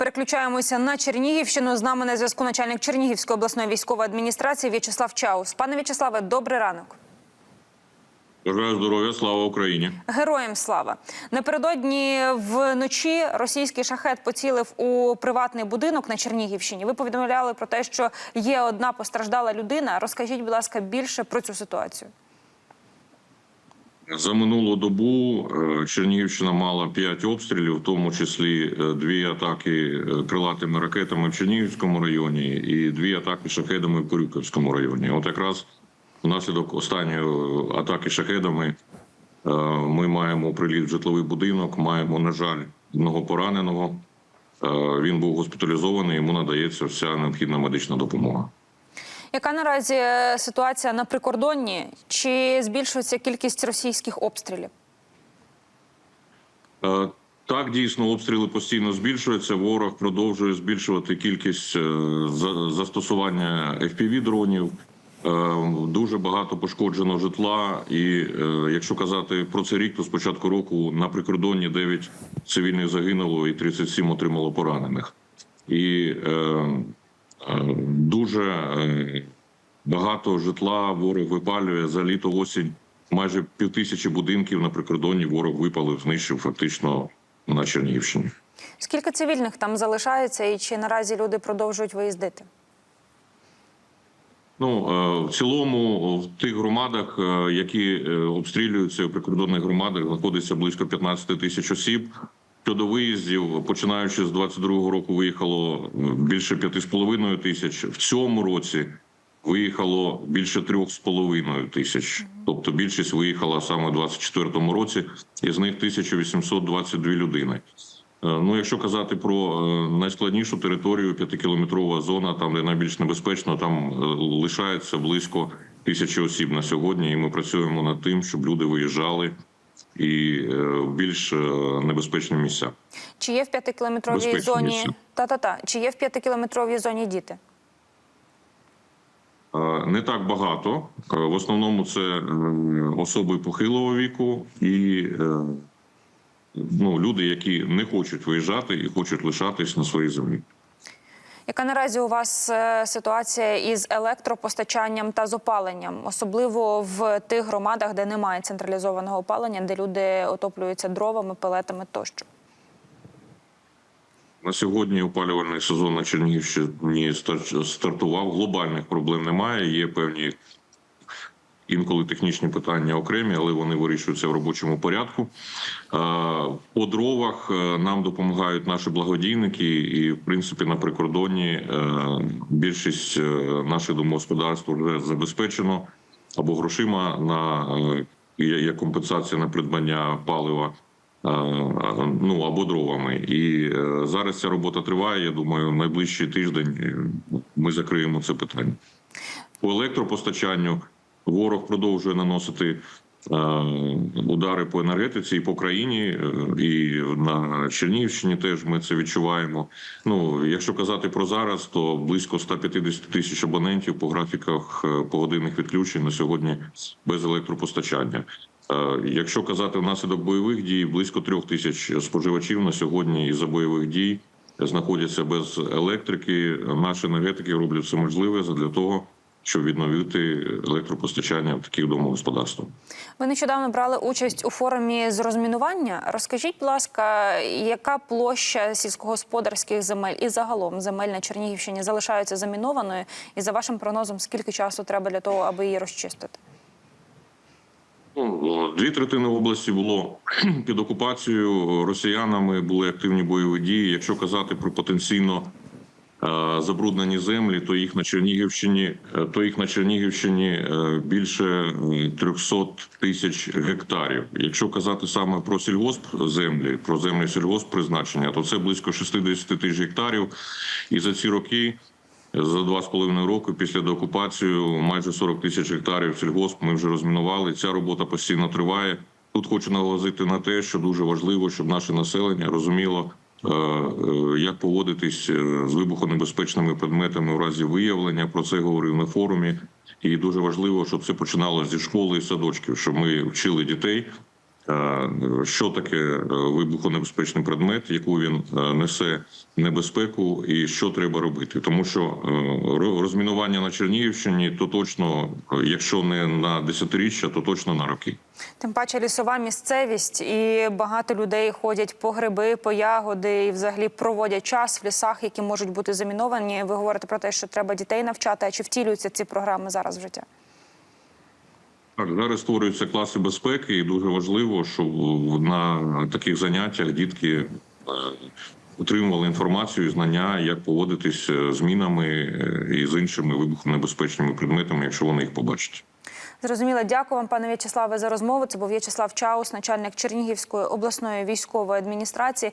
Переключаємося на Чернігівщину. З нами на зв'язку начальник Чернігівської обласної військової адміністрації В'ячеслав Чаус. Пане В'ячеславе, добрий ранок. Бажаю здоров'я, слава Україні. Героям слава напередодні вночі російський шахет поцілив у приватний будинок на Чернігівщині. Ви повідомляли про те, що є одна постраждала людина. Розкажіть, будь ласка, більше про цю ситуацію. За минулу добу е, Чернігівщина мала 5 обстрілів, в тому числі е, дві атаки е, крилатими ракетами в Чернігівському районі і дві атаки шахедами в Корюківському районі. От якраз внаслідок останньої атаки шахедами ми маємо приліт в житловий будинок. Маємо, на жаль, одного пораненого. Він був госпіталізований. Йому надається вся необхідна медична допомога. Яка наразі е, ситуація на прикордонні? Чи збільшується кількість російських обстрілів? Е, Так, дійсно, обстріли постійно збільшуються. Ворог продовжує збільшувати кількість е, застосування fpv дронів. Дуже багато пошкоджено житла. І якщо казати про цей рік, то з початку року на прикордонні 9 цивільних загинуло і 37 отримало поранених. І дуже е, багато житла ворог випалює за літо осінь. Майже півтисячі будинків на прикордонні ворог випалив, знищив фактично на Чернігівщині. Скільки цивільних там залишається, і чи наразі люди продовжують виїздити? Ну е, в цілому в тих громадах, е, які е, обстрілюються в прикордонних громадах, знаходиться близько 15 тисяч осіб. Щодо виїздів, починаючи з 22-го року, виїхало е, більше 5,5 тисяч. В цьому році виїхало більше 3,5 тисяч. Тобто більшість виїхала саме в 24-му році, із них 1822 людини. Е, Ну, якщо казати про е, найскладнішу територію, п'ятикілометрова зона, там де найбільш небезпечно, там е, лишається близько тисячі осіб на сьогодні, і ми працюємо над тим, щоб люди виїжджали і е, в більш е, небезпечні місця. Чи є в п'ятикілометровій зоні та та та чи є в п'ятикілометровій зоні діти? Е, Не так багато. В основному це особи похилого віку і ну, люди, які не хочуть виїжджати і хочуть лишатись на своїй землі. Яка наразі у вас е, ситуація із електропостачанням та з опаленням, особливо в тих громадах, де немає централізованого опалення, де люди отоплюються дровами, пелетами тощо? На сьогодні опалювальний сезон на Чернігівщині стар- стартував. Глобальних проблем немає. Є певні інколи технічні питання окремі, але вони вирішуються в робочому порядку. Е, По дровах е, нам допомагають наші благодійники, і в принципі на прикордонні е, більшість наших домогосподарств вже забезпечено або грошима на як компенсація на придбання палива. Ну або дровами, і зараз ця робота триває. Я думаю, найближчий тиждень ми закриємо це питання. По електропостачанню ворог продовжує наносити е, удари по енергетиці і по країні, е, і на Чернігівщині теж ми це відчуваємо. Ну, якщо казати про зараз, то близько 150 тисяч абонентів по графіках е, погодинних відключень на сьогодні без електропостачання. Якщо казати внаслідок бойових дій, близько трьох тисяч споживачів на сьогодні із за бойових дій знаходяться без електрики. Наші енергетики роблять все можливе для того, щоб відновити електропостачання в таких домогосподарствах. Ви нещодавно брали участь у форумі з розмінування. Розкажіть, будь ласка, яка площа сільськогосподарських земель і загалом земель на Чернігівщині залишаються замінованою? І за вашим прогнозом, скільки часу треба для того, аби її розчистити? Ну, Дві третини області було під окупацією росіянами. Були активні бойові дії. Якщо казати про потенційно забруднені землі, то їх на Чернігівщині, е, то їх на Чернігівщині е, більше е, 300 тисяч гектарів. Якщо казати саме про сільгосп землі, про землі сільгосп призначення, то це близько 60 тисяч гектарів. І за ці роки. За два з половиною роки після деокупації майже 40 тисяч гектарів сільгосп ми вже розмінували. Ця робота постійно триває. Тут хочу наголосити на те, що дуже важливо, щоб наше населення розуміло, е, е, як поводитись е, з вибухонебезпечними предметами у разі виявлення. Про це говорив на форумі. І дуже важливо, щоб це починалося зі школи і садочків, щоб ми вчили дітей е, що таке е, вибухонебезпечний предмет, яку він е, несе небезпеку, і що треба робити. Тому що е, розмінування на Чернігівщині то точно, е, якщо не на десятиріччя, то точно на роки. Тим паче лісова місцевість, і багато людей ходять по гриби, по ягоди і взагалі проводять час в лісах, які можуть бути заміновані. Ви говорите про те, що треба дітей навчати. А чи втілюються ці програми зараз в життя? Так, зараз створюються класи безпеки, і дуже важливо, щоб на таких заняттях дітки е, отримували інформацію і знання, як поводитись е, з мінами е, і з іншими вибухонебезпечними предметами, якщо вони їх побачать. Зрозуміло, дякую вам, пане В'ячеславе, за розмову. Це був В'ячеслав Чаус, начальник Чернігівської обласної військової адміністрації.